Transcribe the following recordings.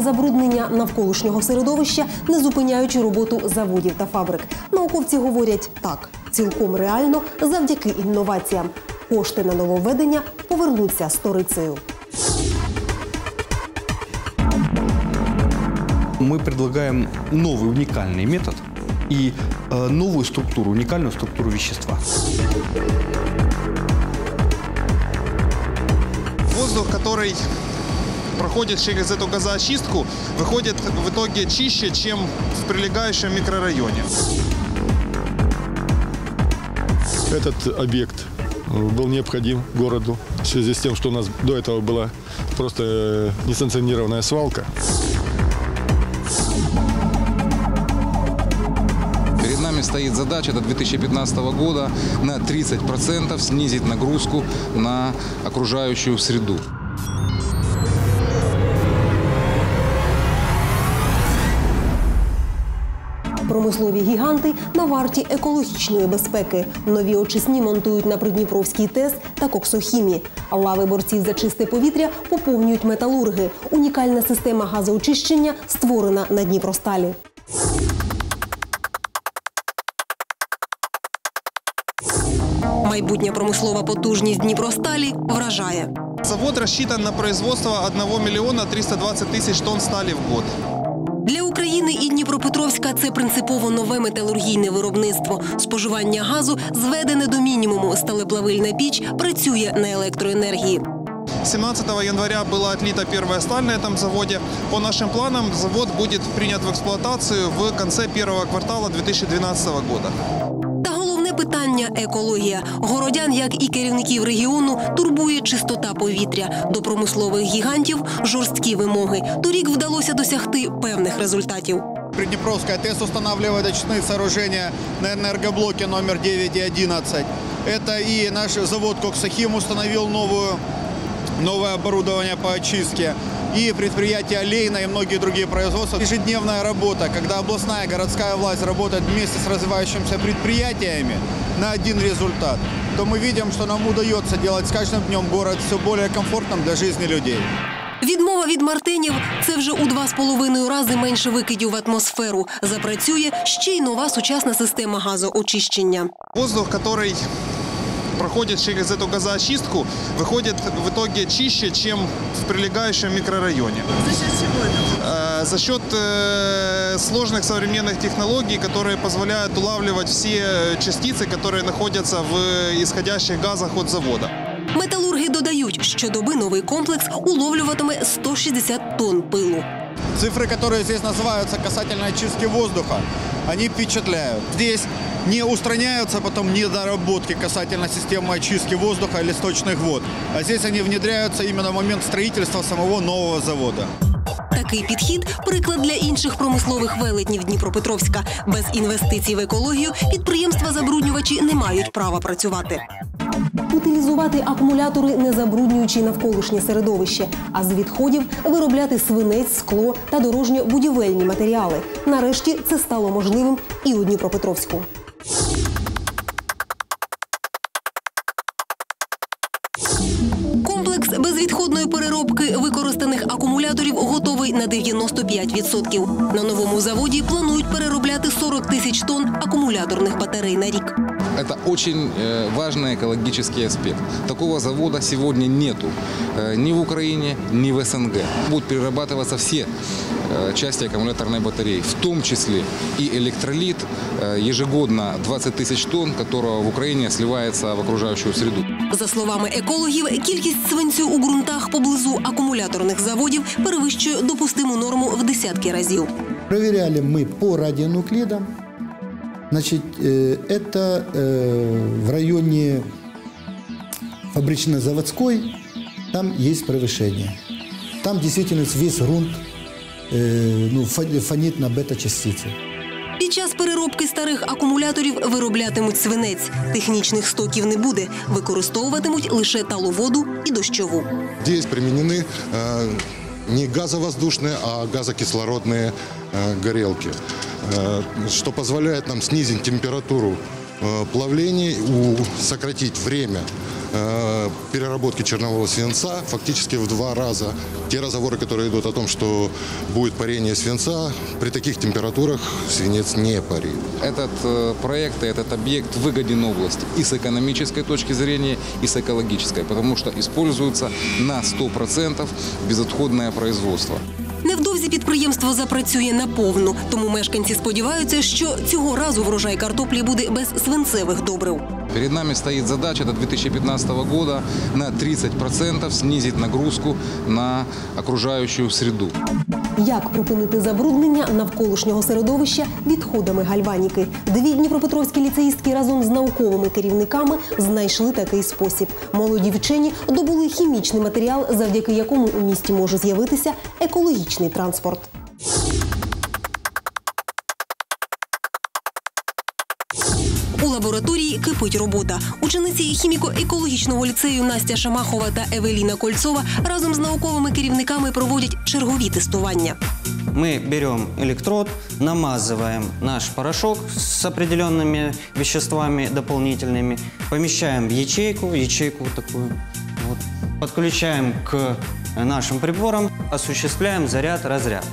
Треба припинити забруднення навколишнього середовища, не зупиняючи роботу заводів та фабрик. Науковці говорять так, цілком реально завдяки інноваціям. Кошти на нововведення повернуться сторицею. Мы предлагаем новый уникальный метод и э, новую структуру, уникальную структуру вещества. Воздух, который проходит через эту газоочистку, выходит в итоге чище, чем в прилегающем микрорайоне. Этот объект э, был необходим городу в связи с тем, что у нас до этого была просто э, несанкционированная свалка. Перед нами стоит задача до 2015 года на 30% снизить нагрузку на окружающую среду. Промислові гіганти на варті екологічної безпеки. Нові очисні монтують на Придніпровській ТЕС та Коксохімі. Лави борців за чисте повітря поповнюють металурги. Унікальна система газоочищення створена на Дніпросталі. Майбутня промислова потужність Дніпросталі вражає. Завод рассчитан на производство 1 миллиона 320 тысяч тонн стали в год. Для України і Дніпропетровська це принципово нове металургійне виробництво. Споживання газу зведене до мінімуму. Сталеплавильна піч працює на електроенергії. 17 января была отлита первая сталь на этом заводе. По нашим планам завод будет принят в эксплуатацию в конце первого квартала 2012 года. Та головне питання екологія. Городян, як і керівників регіону, турбує чистота повітря. До промислових гігантів жорсткі вимоги. Торік вдалося досягти певних результатів. Приднепровская ТЭС устанавливает очные сооружения на энергоблоке номер 9 и 11. Это и наш завод Коксахим установил новую, новое оборудование по очистке. И предприятие Лейна и многие другие производства. Ежедневная работа, когда областная и городская власть работает вместе с развивающимися предприятиями на один результат, то мы видим, что нам удается делать с каждым днем город все более комфортным для жизни людей. Відмова від мартинів це вже у два з половиною рази менше викидів в атмосферу. Запрацює ще й нова сучасна система газоочищення. Воздух, который проходит через эту газоочистку, выходит в итоге чище, чем в прилегающем микрорайоне. За счет чего это? За счет э, сложных современных технологий, которые позволяют улавливать все частицы, которые находятся в исходящих газах от завода. Металурги додають, що доби новий комплекс уловлюватиме 160 тонн пилу. Цифры, которые здесь называются касательно очистки воздуха, они впечатляют. Здесь не устраняются потом недоработки касательно системы очистки воздуха или сточных вод, а здесь они внедряются именно в момент строительства самого нового завода. Такий підхід приклад для інших промислових велетнів Дніпропетровська. Без інвестицій в екологію підприємства забруднювачі не мають права працювати. Утилізувати акумулятори, не забруднюючи навколишнє середовище, а з відходів виробляти свинець, скло та дорожньо-будівельні матеріали. Нарешті це стало можливим і у Дніпропетровську. акумуляторів готовий на 95%. На новому заводі планують переробляти 40 тисяч тонн акумуляторних батарей на рік. Это очень э, важный экологический аспект. Такого завода сегодня нету э, ни в Украине, ни в СНГ. Будут перерабатываться все э, части аккумуляторной батареи, в том числе и электролит, э, ежегодно 20 тысяч тонн, которого в Украине сливается в окружающую среду. За словами екологів, кількість свинцю у ґрунтах поблизу акумуляторних заводів перевищує допустиму норму в десятки разів. Проверяли мы по радионуклидам. Значит, э, это э, в районе фабрично-заводской, там есть превышение. Там действительно весь грунт э, ну, фа- фонит на бета-частицы. Під час переробки старих акумуляторів вироблятимуть свинець. Технічних стоків не буде. Використовуватимуть лише таловоду і дощову. Здесь применены э, не газовоздушные, а газокислородные э, горелки, э, что позволяет нам снизить температуру э, плавлений, у- сократить время э, переработки чернового свинца фактически в два раза. Те разговоры, которые идут о том, что будет парение свинца, при таких температурах свинец не парит. Этот э, проект и этот объект выгоден области и с экономической точки зрения, и с экологической, потому что используется на 100% безотходное производство. Невдовзі підприємство запрацює наповну, тому мешканці сподіваються, що цього разу врожай картоплі буде без свинцевих добрив. Перед нами стоит задача до 2015 года на 30% снизить нагрузку на окружающую среду. Як припинити забруднення навколишнього середовища відходами гальваніки? Дві дніпропетровські ліцеїстки разом з науковими керівниками знайшли такий спосіб. Молоді вчені добули хімічний матеріал, завдяки якому у місті може з'явитися екологічний транспорт. лабораторії кипить робота. Учениці хіміко-екологічного ліцею Настя Шамахова та Евеліна Кольцова разом з науковими керівниками проводять чергові тестування. Мы берем электрод, намазываем наш порошок с определенными веществами дополнительными, помещаем в ячейку, ячейку вот такую, вот, подключаем к нашим приборам, осуществляем заряд-разряд.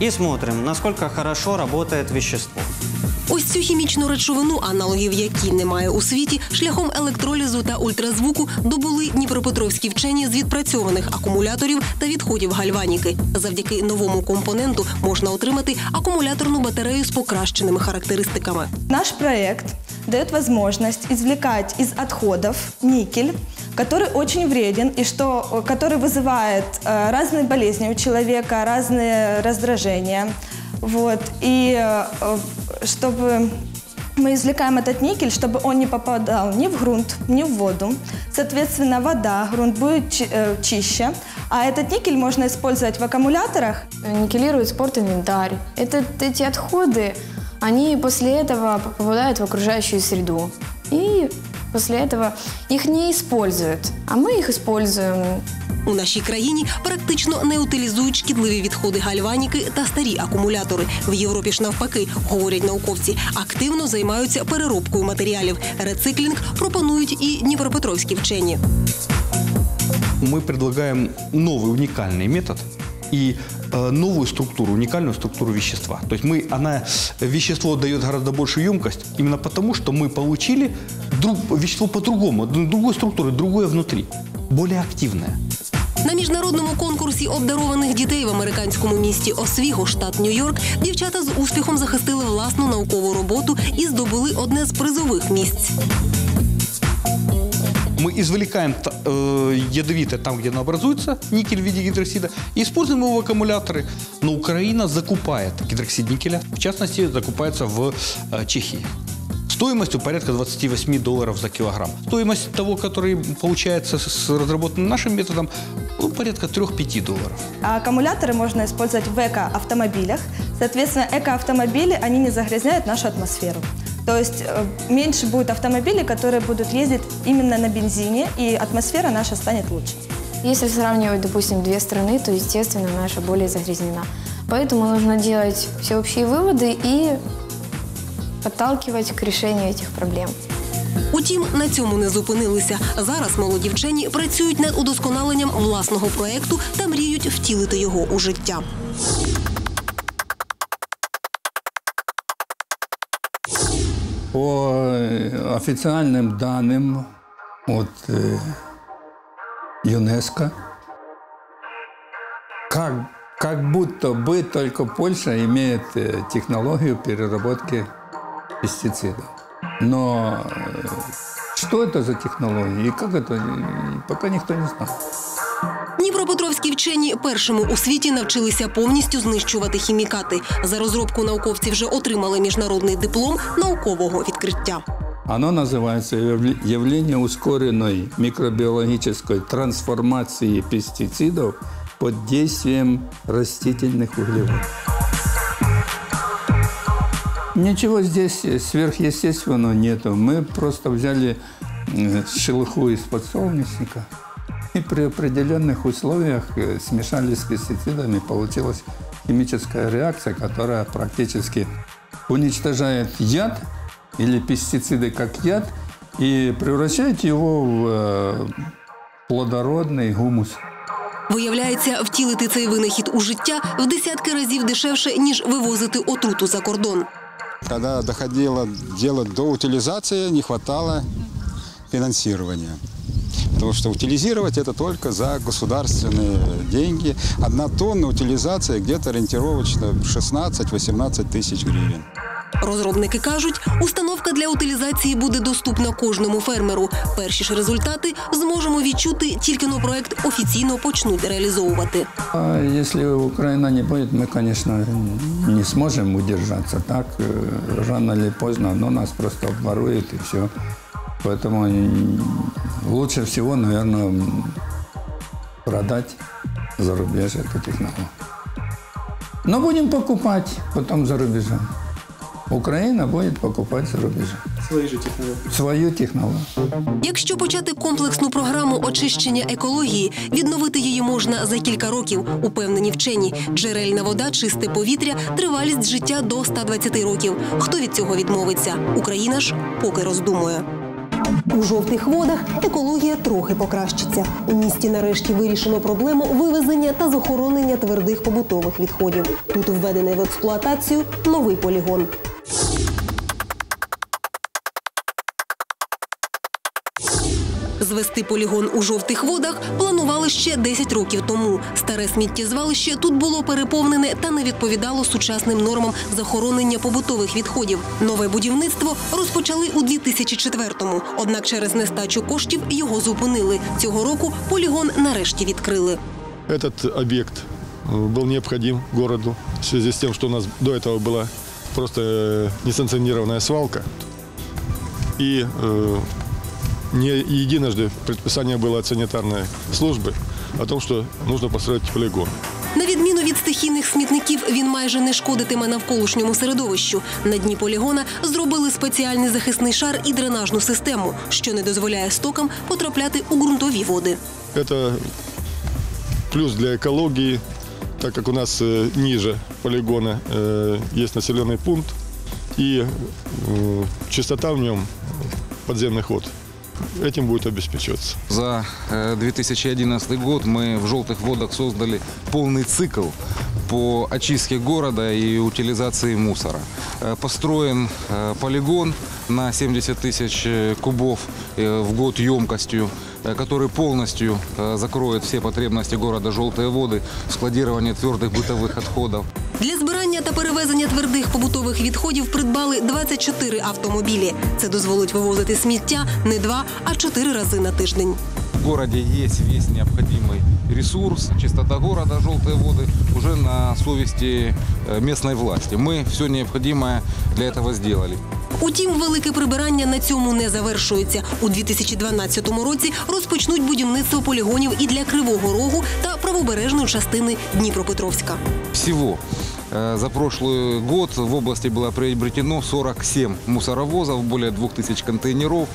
И смотрим, насколько хорошо работает вещество. Ось цю хімічну речовину, аналогів якій немає у світі, шляхом електролізу та ультразвуку добули дніпропетровські вчені з відпрацьованих акумуляторів та відходів гальваніки. Завдяки новому компоненту можна отримати акумуляторну батарею з покращеними характеристиками. Наш проект дает возможность извлекать из отходов никель, который очень вреден и что, который вызывает э, разные болезни у человека, разные раздражения. Вот. И э, чтобы мы извлекаем этот никель, чтобы он не попадал ни в грунт, ни в воду. Соответственно, вода, грунт будет э, чище. А этот никель можно использовать в аккумуляторах никелирует спортинвентарь. Это, эти отходы, они после этого попадают в окружающую среду. И после этого их не используют, а мы их используем. У нашій країні практично не утилізують шкідливі відходи гальваніки та старі акумулятори. В Європі ж навпаки, говорять науковці, активно займаються переробкою матеріалів. Рециклінг пропонують і дніпропетровські вчені. Мы предлагаем новый уникальный метод и э, новую структуру, уникальную структуру вещества. То есть мы, она, вещество дает гораздо большую емкость именно потому, что мы получили друг, вещество по-другому, д- другой структуры, другое внутри, более активное. На міжнародному конкурсі обдарованих дітей в американському місті Освіго, штат Нью-Йорк, дівчата з успіхом захистили власну наукову роботу і здобули одне з призових місць. Мы извлекаем та- э, ядовитое там, где оно образуется, никель в виде гидроксида, и используем его в аккумуляторы. Но Украина закупает гидроксид никеля, в частности, закупается в э, Чехии. Стоимостью порядка 28 долларов за килограмм. Стоимость того, который получается с разработанным нашим методом, ну, порядка 3-5 долларов. А аккумуляторы можно использовать в эко-автомобилях. Соответственно, эко-автомобили, они не загрязняют нашу атмосферу. То есть э, меньше будет автомобилей, которые будут ездить именно на бензине, и атмосфера наша станет лучше. Если сравнивать, допустим, две страны, то, естественно, наша более загрязнена. Поэтому нужно делать всеобщие выводы и подталкивать к решению этих проблем. Утім, на цьому не зупинилися. Зараз молоді вчені працюють над удосконаленням власного проекту та мріють втілити його у життя. По э, официальным данным от э, ЮНЕСКО, как, как будто бы только Польша имеет э, технологию переработки пестицидов. Но э, что это за технология и как это, э, пока никто не знает. Дніпропетровські вчені першими у світі навчилися повністю знищувати хімікати. За розробку науковці вже отримали міжнародний диплом наукового відкриття. Оно называется явле- явление ускоренной микробиологической трансформации пестицидов под действием растительных углеводов. Ничего здесь сверхъестественного нету. Мы просто взяли м, шелуху из подсолнечника и при определенных условиях э, смешали с пестицидами. Получилась химическая реакция, которая практически уничтожает яд или пестициды как яд и превращаете его в э, плодородный гумус. Виявляється, втілити цей винахід у життя в десятки разів дешевше, ніж вивозити отруту за кордон. Когда доходило дело до утилизации, не хватало финансирования. Потому что утилизировать это только за государственные деньги. Одна тонна утилизация где-то ориентировочно 16-18 тысяч гривен. Розробники кажуть, установка для утилізації буде доступна кожному фермеру. Перші ж результати зможемо відчути, тільки но проект офіційно почнуть реалізовувати. А если Украина не будет, мы, конечно, не сможем удержаться. Так, э, рано или поздно, оно нас просто обворует и все. Поэтому м, лучше всего, наверное, м, продать за рубеж эту технологию. Но будем покупать потом за рубежом. Украина будет покупать за рубежом. Свої ж технології. Свою технологию. Якщо почати комплексну програму очищення екології, відновити її можна за кілька років. Упевнені вчені. Джерельна вода, чисте повітря, тривалість життя до 120 років. Хто від цього відмовиться? Україна ж поки роздумує. У жовтих водах екологія трохи покращиться. У місті нарешті вирішено проблему вивезення та захоронення твердих побутових відходів. Тут введений в експлуатацію новий полігон. Звести полігон у жовтих водах планували ще 10 років тому. Старе сміттєзвалище тут було переповнене та не відповідало сучасним нормам захоронення побутових відходів. Нове будівництво розпочали у 2004-му. Однак через нестачу коштів його зупинили. Цього року полігон нарешті відкрили. Этот объект э, был необходим городу в связи с тем, что у нас до этого была просто э, несанкционированная свалка. И э, не единожды предписание было от санитарной службы о том, что нужно построить полигон. На відміну від стихійних смітників, він майже не шкодитиме навколишньому середовищу. На дні полігона зробили спеціальний захисний шар і дренажну систему, що не дозволяє стокам потрапляти у ґрунтові води. Это плюс для экологии, так как у нас э, ниже полигона э, есть населенный пункт и э, чистота в нем подземных вод Этим будет обеспечиваться. За э, 2011 год мы в «Желтых водах» создали полный цикл по очистке города и утилизации мусора. Э, Построен э, полигон на 70 тысяч э, кубов э, в год емкостью, э, который полностью э, закроет все потребности города «Желтые воды» в складировании твердых бытовых отходов. Для збирання та перевезення твердих побутових відходів придбали 24 автомобілі. Це дозволить вивозити сміття не два, а чотири рази на тиждень. В городе есть весь необходимый ресурс, чистота города, желтые воды уже на совести э, местной власти. Мы все необходимое для этого сделали. Утім, велике прибирання на цьому не завершується. У 2012 році розпочнуть будівництво полігонів і для Кривого Рогу та правобережної частини Дніпропетровська. Всего э, за прошлый год в области было приобретено 47 мусоровозов, более 2000 контейнеров.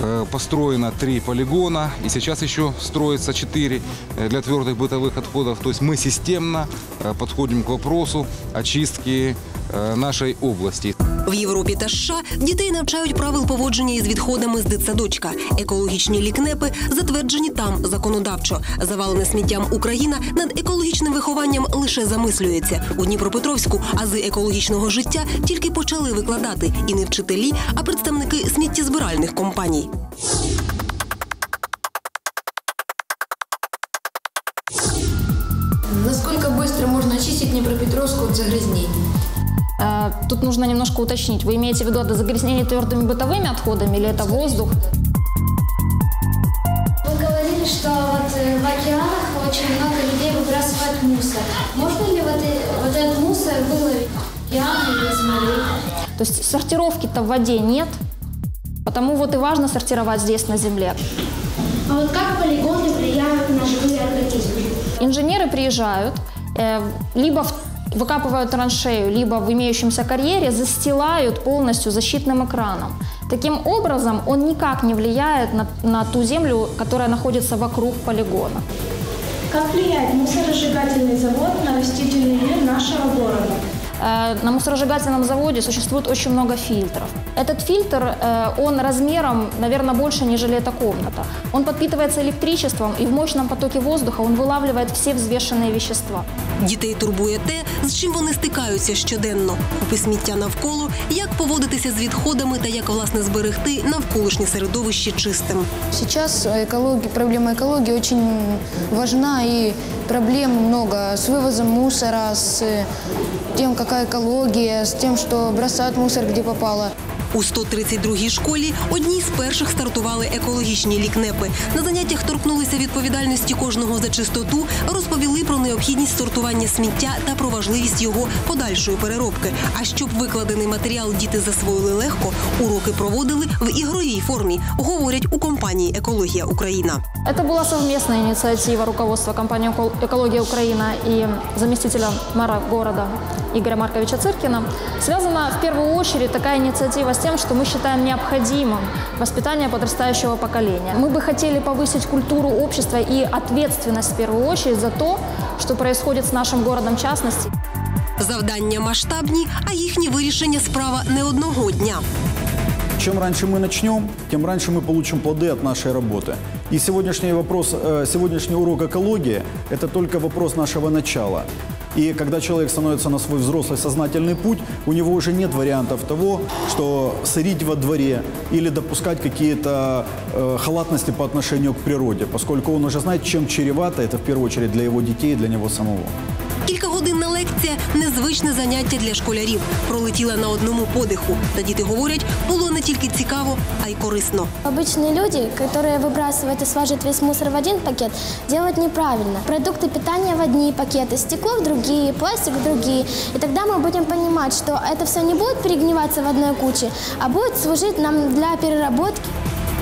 Э, Построено три полигона, и сейчас еще строится четыре э, для твердых бытовых отходов. То есть мы системно э, подходим к вопросу очистки э, нашей области. В Європі та США дітей навчають правил поводження із відходами з дитсадочка. Екологічні лікнепи затверджені там законодавчо. Завалене сміттям Україна над екологічним вихованням лише замислюється. У Дніпропетровську ази екологічного життя тільки почали викладати і не вчителі, а представники сміттєзбиральних компаній. Насколько быстро можно очистить Днепропетровск от загрязнений? Э, Тут нужно немножко уточнить. Вы имеете в виду это загрязнение твердыми бытовыми отходами или это воздух? Вы говорили, что вот э, в океанах очень много людей выбрасывают мусор. Можно ли вот, э- вот этот мусор выловить океан или из морей? То есть сортировки-то в воде нет, потому вот и важно сортировать здесь, на земле. А вот как полигоны влияют на живые организмы? Инженеры приезжают, э, либо в- выкапывают траншею, либо в имеющемся карьере застилают полностью защитным экраном. Таким образом, он никак не влияет на, на ту землю, которая находится вокруг полигона. Как влияет мусоросжигательный завод на растительный мир нашего города? э, на мусоросжигательном заводе существует очень много фильтров. Этот фильтр, э, он размером, наверное, больше, нежели эта комната. Он подпитывается электричеством, и в мощном потоке воздуха он вылавливает все взвешенные вещества. Дітей турбує те, з чим вони стикаються щоденно. Купи сміття навколо, як поводитися з відходами та як власне зберегти навколишнє середовище чистим. Сейчас экология, проблема экологии очень важна и проблем много с вывозом мусора, с тем, какая экология, с тем, что бросают мусор где попало. У 132-й школі одній з перших стартували екологічні лікнепи. На заняттях торкнулися відповідальності кожного за чистоту, розповіли про необхідність сортування сміття та про важливість його подальшої переробки. А щоб викладений матеріал діти засвоїли легко, уроки проводили в ігровій формі, говорять у компанії Екологія Україна. Это была совместная инициатива руководства компании «Эко- «Экология Украина» и заместителя мэра города Игоря Марковича Циркина. Связана в первую очередь такая инициатива с тем, что мы считаем необходимым воспитание подрастающего поколения. Мы бы хотели повысить культуру общества и ответственность в первую очередь за то, что происходит с нашим городом в частности. Завдання масштабні, а їхнє вирішення справа не одного дня. Чем раньше мы начнем, тем раньше мы получим плоды от нашей работы. И сегодняшний вопрос, э, сегодняшний урок экологии – это только вопрос нашего начала. И когда человек становится на свой взрослый сознательный путь, у него уже нет вариантов того, что сырить во дворе или допускать какие-то э, халатности по отношению к природе, поскольку он уже знает, чем чревато это в первую очередь для его детей и для него самого. Кількагодинна лекція незвичне заняття для школярів. Пролетіла на одному подиху. Та діти говорять, було не тільки цікаво, а й корисно. Обычные люди, которые выбрасывают и сваживают весь мусор в один пакет, делают неправильно. Продукты питания в одни пакеты, стекло в другие, пластик в другие. И тогда мы будем понимать, что это все не будет перегниваться в одной куче, а будет служить нам для переработки.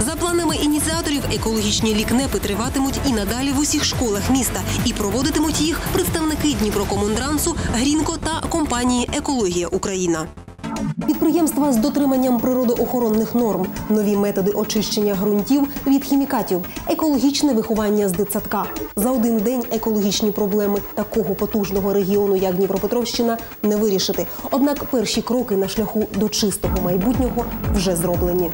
За планами ініціаторів, екологічні лікнепи триватимуть і надалі в усіх школах міста. І проводитимуть їх представники Дніпрокомундрансу, Грінко та компанії Екологія Україна. Підприємства з дотриманням природоохоронних норм, нові методи очищення ґрунтів від хімікатів, екологічне виховання з дитсадка. За один день екологічні проблеми такого потужного регіону, як Дніпропетровщина, не вирішити. Однак перші кроки на шляху до чистого майбутнього вже зроблені.